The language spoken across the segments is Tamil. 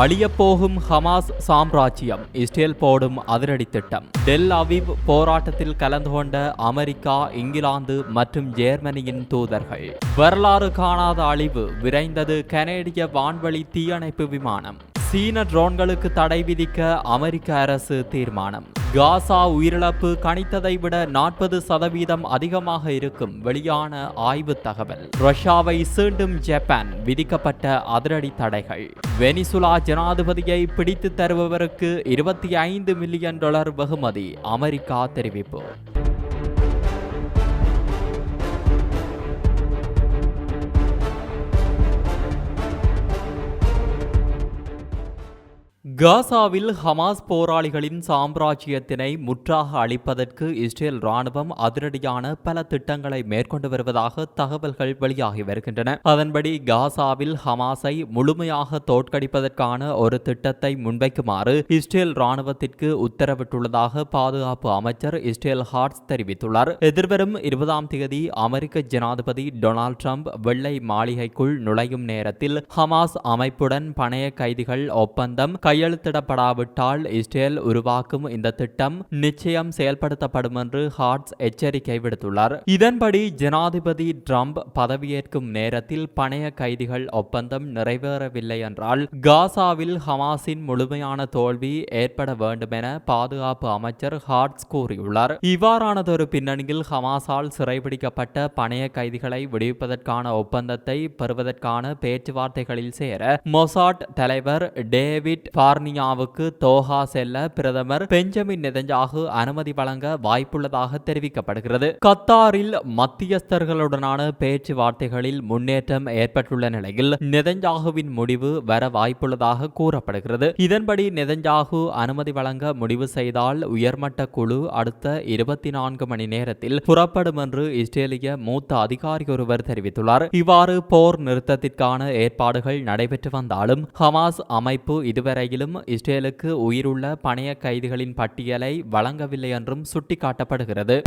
அழியப்போகும் ஹமாஸ் சாம்ராஜ்யம் இஸ்ரேல் போடும் அதிரடி திட்டம். டெல் அவிவ் போராட்டத்தில் கலந்து கொண்ட அமெரிக்கா இங்கிலாந்து மற்றும் ஜெர்மனியின் தூதர்கள். வரலாறு காணாத அழிவு விரைந்தது கனேடிய வான்வழி தீயணைப்பு விமானம். சீன ட்ரோன்களுக்கு தடை விதிக்க அமெரிக்க அரசு தீர்மானம். காசா உயிரிழப்பு கணித்ததை விட நாற்பது சதவீதம் அதிகமாக இருக்கும் வெளியான ஆய்வு தகவல். ரஷ்யாவை சீண்டும் ஜப்பான் விதிக்கப்பட்ட அதிரடி தடைகள். வெனிசுலா ஜனாதிபதியை பிடித்து தருபவருக்கு இருபத்தி ஐந்து மில்லியன் டாலர் வெகுமதி அமெரிக்கா தெரிவிப்பு. காசாவில் ஹமாஸ் போராளிகளின் சாம்ராஜ்யத்தினை முற்றாக அழிப்பதற்கு இஸ்ரேல் ராணுவம் அதிரடியான பல திட்டங்களை மேற்கொண்டு வருவதாக தகவல்கள் வெளியாகி வருகின்றன. அதன்படி காசாவில் ஹமாஸை முழுமையாக தோற்கடிப்பதற்கான ஒரு திட்டத்தை முன்வைக்குமாறு இஸ்ரேல் ராணுவத்திற்கு உத்தரவிட்டுள்ளதாக பாதுகாப்பு அமைச்சர் இஸ்ரேல் ஹார்ட்ஸ் தெரிவித்துள்ளார். எதிர்வரும் இருபதாம் தேதி அமெரிக்க ஜனாதிபதி டொனால்ட் ட்ரம்ப் வெள்ளை மாளிகைக்குள் நுழையும் நேரத்தில் ஹமாஸ் அமைப்புடன் பணைய கைதிகள் ஒப்பந்தம் கையெழுத்திடப்படாவிட்டால் இஸ்ரேல் உருவாக்கும் இந்த திட்டம் நிச்சயம் செயல்படுத்தப்படும் என்று ஹார்ட்ஸ் எச்சரிக்கை விடுத்துள்ளார். இதன்படி ஜனாதிபதி ட்ரம்ப் பதவியேற்கும் நேரத்தில் பணைய கைதிகள் ஒப்பந்தம் நிறைவேறவில்லை என்றால் காசாவில் ஹமாஸின் முழுமையான தோல்வி ஏற்பட வேண்டும் என பாதுகாப்பு அமைச்சர் ஹார்ட்ஸ் கூறியுள்ளார். இவ்வாறானதொரு பின்னணியில் ஹமாஸால் சிறைபிடிக்கப்பட்ட பணைய கைதிகளை விடுவிப்பதற்கான ஒப்பந்தத்தை பெறுவதற்கான பேச்சுவார்த்தைகளில் சேர மொசாட் தலைவர் டேவிட் பார்னியாவுக்கு தோஹா செல்ல பிரதமர் பெஞ்சமின் நெதஞ்சாகு அனுமதி வழங்க வாய்ப்புள்ளதாக தெரிவிக்கப்படுகிறது. கத்தாரில் மத்தியஸ்தர்களுடனான பேச்சுவார்த்தைகளில் முன்னேற்றம் ஏற்பட்டுள்ள நிலையில் நெதஞ்சாகுவின் முடிவு வர வாய்ப்புள்ளதாக கூறப்படுகிறது. இதன்படி நெதஞ்சாகு அனுமதி வழங்க முடிவு செய்தால் உயர்மட்ட குழு அடுத்த இருபத்தி நான்கு மணி நேரத்தில் புறப்படும் என்று இஸ்ரேலிய மூத்த அதிகாரி ஒருவர் தெரிவித்துள்ளார். இவ்வாறு போர் நிறுத்தத்திற்கான ஏற்பாடுகள் நடைபெற்று வந்தாலும் ஹமாஸ் அமைப்பு இதுவரையிலும் இஸ்ரேலுக்கு உயிருள்ள பணைய கைதிகளின் பட்டியலை வழங்கவில்லை என்றும் சுட்டிக்காட்டப்படுகிறது.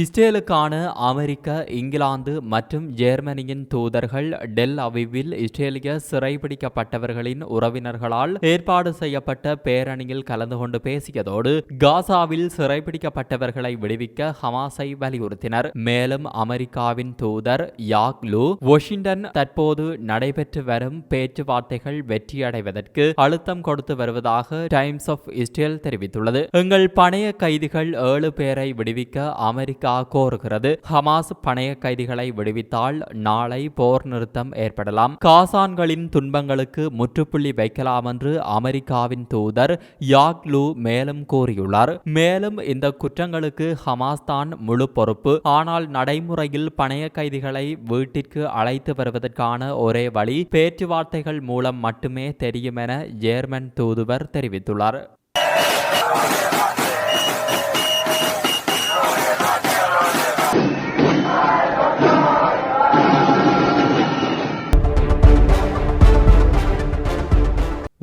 இஸ்ரேலுக்கான அமெரிக்க இங்கிலாந்து மற்றும் ஜெர்மனியின் தூதர்கள் டெல் அவிவில் இஸ்ரேலிய சிறைபிடிக்கப்பட்டவர்களின் உறவினர்களால் ஏற்பாடு செய்யப்பட்ட பேரணியில் கலந்து கொண்டு பேசியதோடு காசாவில் சிறைபிடிக்கப்பட்டவர்களை விடுவிக்க ஹமாஸை வலியுறுத்தினர். மேலும் அமெரிக்காவின் தூதர் யாக் லூ வாஷிங்டன் தற்போது நடைபெற்று வரும் பேச்சுவார்த்தைகள் வெற்றியடைவதற்கு அழுத்தம் கொடுத்து வருவதாக டைம்ஸ் ஆஃப் இஸ்ரேல் தெரிவித்துள்ளது. எங்கள் பணைய கைதிகள் ஏழு பேரை விடுவிக்க அமெரிக்கா அமெரிக்கா கோருகிறது ஹமாஸ் பணைய கைதிகளை விடுவித்தால் நாளை போர் நிறுத்தம் ஏற்படலாம். காசான்களின் துன்பங்களுக்கு முற்றுப்புள்ளி வைக்கலாம் என்று அமெரிக்காவின் தூதர் யாக்லு மேலும் கூறியுள்ளார். மேலும் இந்த குற்றங்களுக்கு ஹமாஸ் தான் முழு பொறுப்பு. ஆனால் நடைமுறையில் பணைய கைதிகளை வீட்டிற்கு அழைத்து வருவதற்கான ஒரே வழி பேச்சுவார்த்தைகள் மூலம் மட்டுமே தெரியும் என ஜேர்மன் தூதுவர் தெரிவித்துள்ளார்.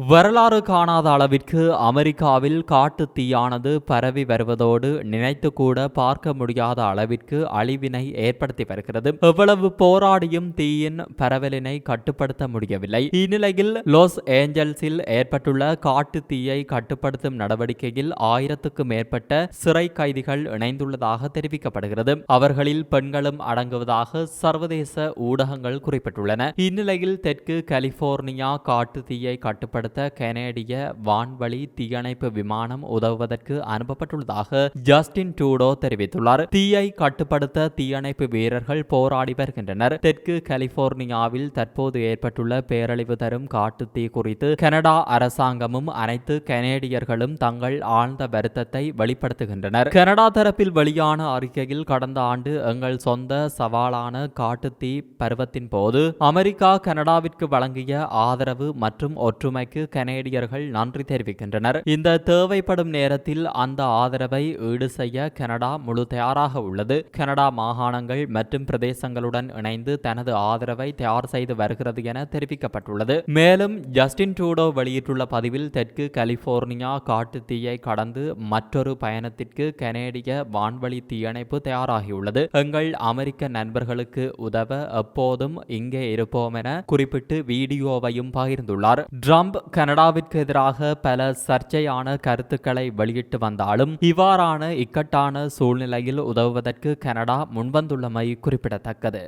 வரலாறு காணாத அளவிற்கு அமெரிக்காவில் காட்டு தீயானது பரவி வருவதோடு நினைத்து கூட பார்க்க முடியாத அளவிற்கு அழிவினை ஏற்படுத்தி வருகிறது. எவ்வளவு போராடியும் தீயின் பரவலினை கட்டுப்படுத்த முடியவில்லை. இந்நிலையில் லாஸ் ஏஞ்சல்ஸில் ஏற்பட்டுள்ள காட்டு தீயை கட்டுப்படுத்தும் நடவடிக்கையில் ஆயிரத்துக்கு மேற்பட்ட சிறை கைதிகள் இணைந்துள்ளதாக தெரிவிக்கப்படுகிறது. அவர்களில் பெண்களும் அடங்குவதாக சர்வதேச ஊடகங்கள் குறிப்பிட்டுள்ளன. இந்நிலையில் தெற்கு கலிபோர்னியா காட்டு தீயை கட்டுப்படுத்த கனேடிய வான்வழி தீயணைப்பு விமானம் உதவுவதற்கு அனுப்பப்பட்டுள்ளதாக ஜஸ்டின் டூடோ தெரிவித்துள்ளார். தீயை கட்டுப்படுத்த தீயணைப்பு வீரர்கள் போராடி வருகின்றனர். தெற்கு கலிபோர்னியாவில் தற்போது ஏற்பட்டுள்ள பேரழிவு தரும் காட்டு தீ குறித்து கனடா அரசாங்கமும் அனைத்து கனேடியர்களும் தங்கள் ஆழ்ந்த வருத்தத்தை வெளிப்படுத்துகின்றனர். கனடா தரப்பில் வெளியான அறிக்கையில் கடந்த ஆண்டு எங்கள் சொந்த சவாலான காட்டு தீ பருவத்தின் போது அமெரிக்கா கனடாவிற்கு வழங்கிய ஆதரவு மற்றும் ஒற்றுமைக்கு கனேடியர்கள் நன்றி தெரிவிக்கின்றனர். இந்த தேவைப்படும் நேரத்தில் அந்த ஆதரவை ஈடு செய்ய கனடா முழு தயாராக உள்ளது. கனடா மாகாணங்கள் மற்றும் பிரதேசங்களுடன் இணைந்து தனது ஆதரவை தயார் செய்து வருகிறது என தெரிவிக்கப்பட்டுள்ளது. மேலும் ஜஸ்டின் ட்ரூடோ வெளியிட்டுள்ள பதிவில் தெற்கு கலிபோர்னியா காட்டு தீயை கடந்து மற்றொரு பயணத்திற்கு கனேடிய வான்வழி தீயணைப்பு தயாராகியுள்ளது. எங்கள் அமெரிக்க நண்பர்களுக்கு உதவ எப்போதும் இங்கே இருப்போம் என குறிப்பிட்டு வீடியோவையும் பகிர்ந்துள்ளார். ட்ரம்ப் கனடாவிற்கு எதிராக பல சர்ச்சையான கருத்துக்களை வெளியிட்டு வந்தாலும் இவ்வாறான இக்கட்டான சூழ்நிலையில் உதவுவதற்கு கனடா முன்வந்துள்ளமை குறிப்பிடத்தக்கது.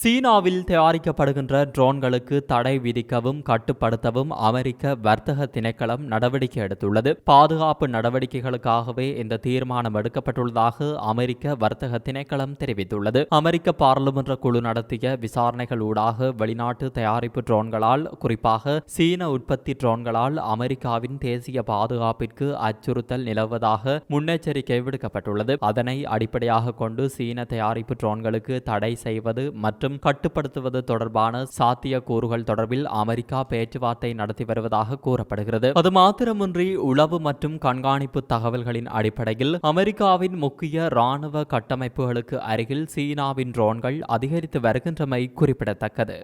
சீனாவில் தயாரிக்கப்படுகின்ற ட்ரோன்களுக்கு தடை விதிக்கவும் கட்டுப்படுத்தவும் அமெரிக்க வர்த்தக திணைக்களம் நடவடிக்கை எடுத்துள்ளது. பாதுகாப்பு நடவடிக்கைகளுக்காகவே இந்த தீர்மானம் எடுக்கப்பட்டுள்ளதாக அமெரிக்க வர்த்தக திணைக்களம் தெரிவித்துள்ளது. அமெரிக்க பாராளுமன்ற குழு நடத்திய விசாரணைகள் ஊடாக வெளிநாட்டு தயாரிப்பு ட்ரோன்களால் குறிப்பாக சீன உற்பத்தி ட்ரோன்களால் அமெரிக்காவின் தேசிய பாதுகாப்பிற்கு அச்சுறுத்தல் நிலவுவதாக முன்னெச்சரிக்கை விடுக்கப்பட்டுள்ளது. அதனை அடிப்படையாக கொண்டு சீன தயாரிப்பு ட்ரோன்களுக்கு தடை செய்வது மற்றும் மற்றும் கட்டுப்படுத்துவது தொடர்பான சாத்திய கூறுகள் தொடர்பில் அமெரிக்கா பேச்சுவார்த்தை நடத்தி வருவதாக கூறப்படுகிறது. அது மாத்திரமின்றி உளவு மற்றும் கண்காணிப்பு தகவல்களின் அடிப்படையில் அமெரிக்காவின் முக்கிய ராணுவ கட்டமைப்புகளுக்கு அருகில் சீனாவின் ட்ரோன்கள் அதிகரித்து வருகின்றமை குறிப்பிடத்தக்கது.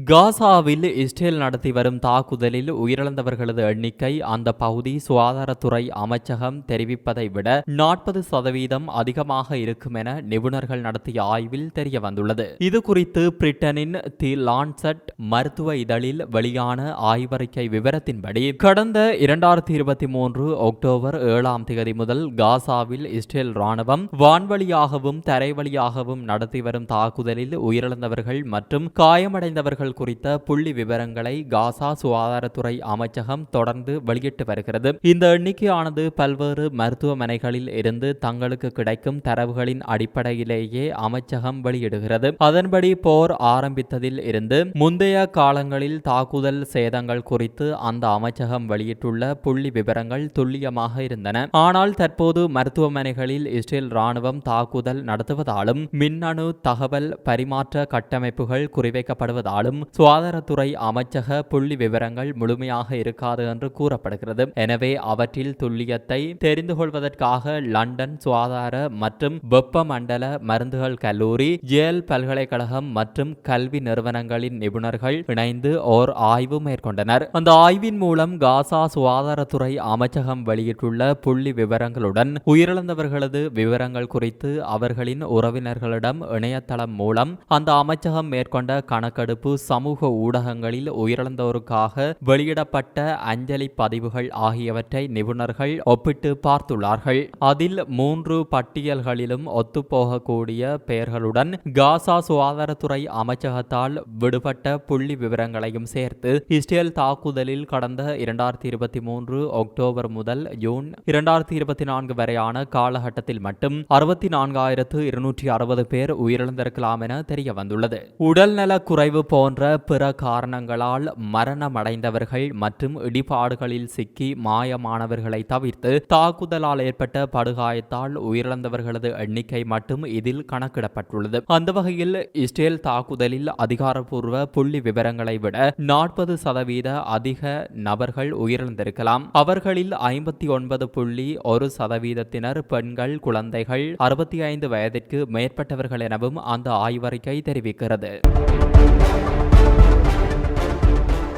காசாவில் இஸ்ரேல் நடத்தி வரும் தாக்குதலில் உயிரிழந்தவர்களது எண்ணிக்கை அந்த பகுதி சுகாதாரத்துறை அமைச்சகம் தெரிவிப்பதை விட நாற்பது சதவீதம் அதிகமாக இருக்கும் என நிபுணர்கள் நடத்திய ஆய்வில் தெரிய வந்துள்ளது இது குறித்து பிரிட்டனின் தி லான்செட் மருத்துவ இதழில் வெளியான ஆய்வறிக்கை விவரத்தின்படி கடந்த இரண்டாயிரத்தி இருபத்தி மூன்று அக்டோபர் ஏழாம் தேதி முதல் காசாவில் இஸ்ரேல் ராணுவம் வான்வழியாகவும் தரைவழியாகவும் நடத்தி வரும் தாக்குதலில் உயிரிழந்தவர்கள் மற்றும் காயமடைந்தவர்கள் தாக்குதல்கள் குறித்த புள்ளி விவரங்களை காசா சுகாதாரத்துறை அமைச்சகம் தொடர்ந்து வெளியிட்டு வருகிறது. இந்த எண்ணிக்கையானது பல்வேறு மருத்துவமனைகளில் இருந்து தங்களுக்கு கிடைக்கும் தரவுகளின் அடிப்படையிலேயே அமைச்சகம் வெளியிடுகிறது. அதன்படி போர் ஆரம்பித்ததில் இருந்து முந்தைய காலங்களில் தாக்குதல் சேதங்கள் குறித்து அந்த அமைச்சகம் வெளியிட்டுள்ள புள்ளி விவரங்கள் துல்லியமாக இருந்தன. ஆனால் தற்போது மருத்துவமனைகளில் இஸ்ரேல் ராணுவம் தாக்குதல் நடத்துவதாலும் மின்னணு தகவல் பரிமாற்ற கட்டமைப்புகள் குறிவைக்கப்படுவதாலும் சுகாதாரத்துறை அமைச்சக புள்ளி விவரங்கள் முழுமையாக இருக்காது என்று கூறப்படுகிறது. எனவே அவற்றில் துல்லியத்தை தெரிந்து கொள்வதற்காக லண்டன் சுகாதார மற்றும் வெப்பமண்டல மருந்துகள் கல்லூரி ஜேல் பல்கலைக்கழகம் மற்றும் கல்வி நிறுவனங்களின் நிபுணர்கள் இணைந்து ஓர் ஆய்வு மேற்கொண்டனர். அந்த ஆய்வின் மூலம் காசா சுகாதாரத்துறை அமைச்சகம் வெளியிட்டுள்ள புள்ளி விவரங்களுடன் உயிரிழந்தவர்களது விவரங்கள் குறித்து அவர்களின் உறவினர்களிடம் இணையதளம் மூலம் அந்த அமைச்சகம் மேற்கொண்ட கணக்கெடுப்பு சமூக ஊடகங்களில் உயிரிழந்தோருக்காக வெளியிடப்பட்ட அஞ்சலி பதிவுகள் ஆகியவற்றை நிபுணர்கள் ஒப்பிட்டு பார்த்துள்ளார்கள். அதில் மூன்று பட்டியல்களிலும் ஒத்துப்போகக்கூடிய பெயர்களுடன் காசா சுகாதாரத்துறை அமைச்சகத்தால் விடுபட்ட புள்ளி விவரங்களையும் சேர்த்து இஸ்ரேல் தாக்குதலில் கடந்த இரண்டாயிரத்தி இருபத்தி மூன்று அக்டோபர் முதல் ஜூன் இரண்டாயிரத்தி இருபத்தி நான்கு வரையான காலகட்டத்தில் மட்டும் அறுபத்தி நான்காயிரத்து இருநூற்றி அறுபது பேர் உயிரிழந்திருக்கலாம் என தெரிய வந்துள்ளது உடல்நல குறைவு போன்ற போன்ற பிற காரணங்களால் மரணமடைந்தவர்கள் மற்றும் இடிபாடுகளில் சிக்கி மாயமானவர்களை தவிர்த்து தாக்குதலால் ஏற்பட்ட படுகாயத்தால் உயிரிழந்தவர்களது எண்ணிக்கை மட்டும் இதில் கணக்கிடப்பட்டுள்ளது. அந்த வகையில் இஸ்ரேல் தாக்குதலில் அதிகாரப்பூர்வ புள்ளி விவரங்களை விட நாற்பது சதவீத அதிக நபர்கள் உயிரிழந்திருக்கலாம். அவர்களில் ஐம்பத்தி ஒன்பது புள்ளி ஒரு சதவீதத்தினர் பெண்கள் குழந்தைகள் அறுபத்தி ஐந்து வயதிற்கு மேற்பட்டவர்கள் எனவும் அந்த ஆய்வறிக்கை தெரிவிக்கிறது.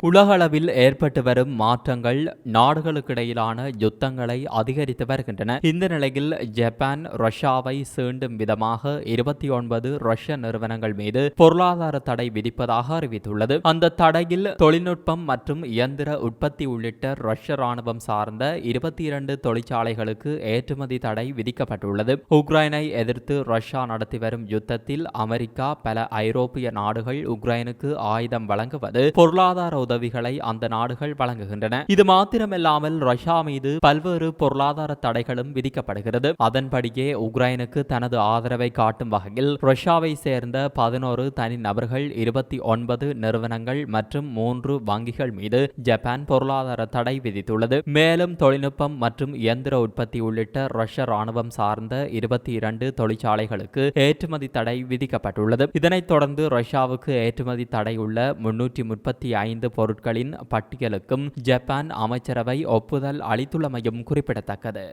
உலகளவில் ஏற்பட்டு வரும் மாற்றங்கள் நாடுகளுக்கிடையிலான யுத்தங்களை அதிகரித்து வருகின்றன. இந்த நிலையில் ஜப்பான் ரஷ்யாவை சீண்டும் விதமாக இருபத்தி ஒன்பது ரஷ்ய நிறுவனங்கள் மீது பொருளாதார தடை விதிப்பதாக அறிவித்துள்ளது. அந்த தடையில் தொழில்நுட்பம் மற்றும் இயந்திர உற்பத்தி உள்ளிட்ட ரஷ்ய ராணுவம் சார்ந்த இருபத்தி இரண்டு தொழிற்சாலைகளுக்கு ஏற்றுமதி தடை விதிக்கப்பட்டுள்ளது. உக்ரைனை எதிர்த்து ரஷ்யா நடத்தி வரும் யுத்தத்தில் அமெரிக்கா பல ஐரோப்பிய நாடுகள் உக்ரைனுக்கு ஆயுதம் வழங்குவது பொருளாதார உதவிகளை அந்த நாடுகள் வழங்குகின்றன. இது மாத்திரமல்லாமல் ரஷ்யா மீது பல்வேறு பொருளாதார தடைகளும் விதிக்கப்படுகிறது. அதன்படியே உக்ரைனுக்கு தனது ஆதரவை காட்டும் வகையில் ரஷ்யாவை சேர்ந்த பதினோரு தனி நபர்கள் இருபத்தி ஒன்பது நிறுவனங்கள் மற்றும் மூன்று வங்கிகள் மீது ஜப்பான் பொருளாதார தடை விதித்துள்ளது. மேலும் தொழில்நுட்பம் மற்றும் இயந்திர உற்பத்தி உள்ளிட்ட ரஷ்ய ராணுவம் சார்ந்த இருபத்தி இரண்டு தொழிற்சாலைகளுக்கு ஏற்றுமதி தடை விதிக்கப்பட்டுள்ளது. இதனைத் தொடர்ந்து ரஷ்யாவுக்கு ஏற்றுமதி தடை உள்ள முன்னூற்றி முப்பத்தி ஐந்து பொருட்களின் பட்டியலுக்கும் ஜப்பான் அமைச்சரவை ஒப்புதல் அளித்துள்ளமையும் குறிப்பிடத்தக்கது.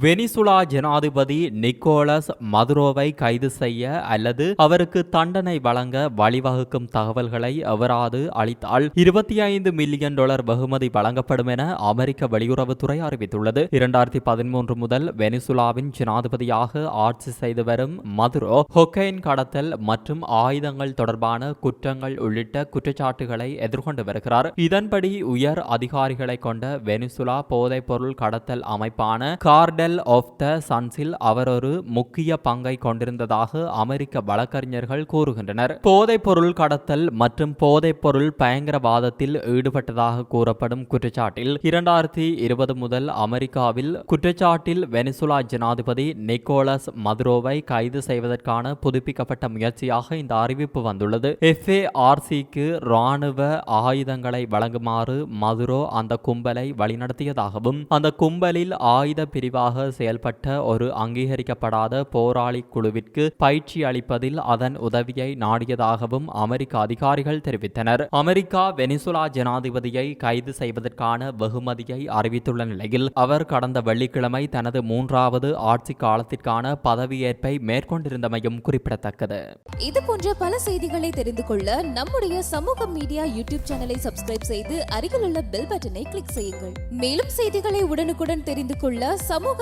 வெனிசுலா ஜனாதிபதி நிக்கோலஸ் மதுரோவை கைது செய்ய அல்லது அவருக்கு தண்டனை வழங்க வழிவகுக்கும் தகவல்களை எவராது அளித்தால் இருபத்தி ஐந்து மில்லியன் டாலர் வெகுமதி வழங்கப்படும் என அமெரிக்க வெளியுறவுத்துறை அறிவித்துள்ளது. இரண்டாயிரத்தி பதிமூன்று முதல் வெனிசுலாவின் ஜனாதிபதியாக ஆட்சி செய்து வரும் மதுரோ ஹொக்கைன் கடத்தல் மற்றும் ஆயுதங்கள் தொடர்பான குற்றங்கள் உள்ளிட்ட குற்றச்சாட்டுகளை எதிர்கொண்டு வருகிறார். இதன்படி உயர் அதிகாரிகளை கொண்ட வெனிசுலா போதைப்பொருள் கடத்தல் அமைப்பான மாடல் ஆஃப் த சன்ஸில் அவர் ஒரு முக்கிய பங்கை கொண்டிருந்ததாக அமெரிக்க வழக்கறிஞர்கள் கூறுகின்றனர். போதைப்பொருள் கடத்தல் மற்றும் போதைப்பொருள் பயங்கரவாதத்தில் ஈடுபட்டதாக கூறப்படும் குற்றச்சாட்டில் இரண்டாயிரத்தி இருபது முதல் அமெரிக்காவில் குற்றச்சாட்டில் வெனிசுலா ஜனாதிபதி நிக்கோலஸ் மதுரோவை கைது செய்வதற்கான புதுப்பிக்கப்பட்ட முயற்சியாக இந்த அறிவிப்பு வந்துள்ளது. எஃப்ஏஆர்சிக்கு ராணுவ ஆயுதங்களை வழங்குமாறு மதுரோ அந்த கும்பலை வழிநடத்தியதாகவும் அந்த கும்பலில் ஆயுத பிரிவாக எதிராக செயல்பட்ட ஒரு அங்கீகரிக்கப்படாத போராளி குழுவிற்கு பயிற்சி அளிப்பதில் அதன் உதவியை நாடியதாகவும் அமெரிக்க அதிகாரிகள் தெரிவித்தனர். அமெரிக்கா வெனிசுலா ஜனாதிபதியை கைது செய்வதற்கான வெகுமதியை அறிவித்துள்ள நிலையில் அவர் கடந்த வெள்ளிக்கிழமை தனது மூன்றாவது ஆட்சி காலத்திற்கான பதவியேற்பை மேற்கொண்டிருந்தமையும் குறிப்பிடத்தக்கது. இது போன்ற பல செய்திகளை தெரிந்து கொள்ள நம்முடைய சமூக மீடியா யூடியூப் சேனலை சப்ஸ்கிரைப் செய்து அருகில் உள்ள பெல் பட்டனை கிளிக் செய்யுங்கள். மேலும் செய்திகளை உடனுக்குடன் தெரிந்து கொள்ள சமூக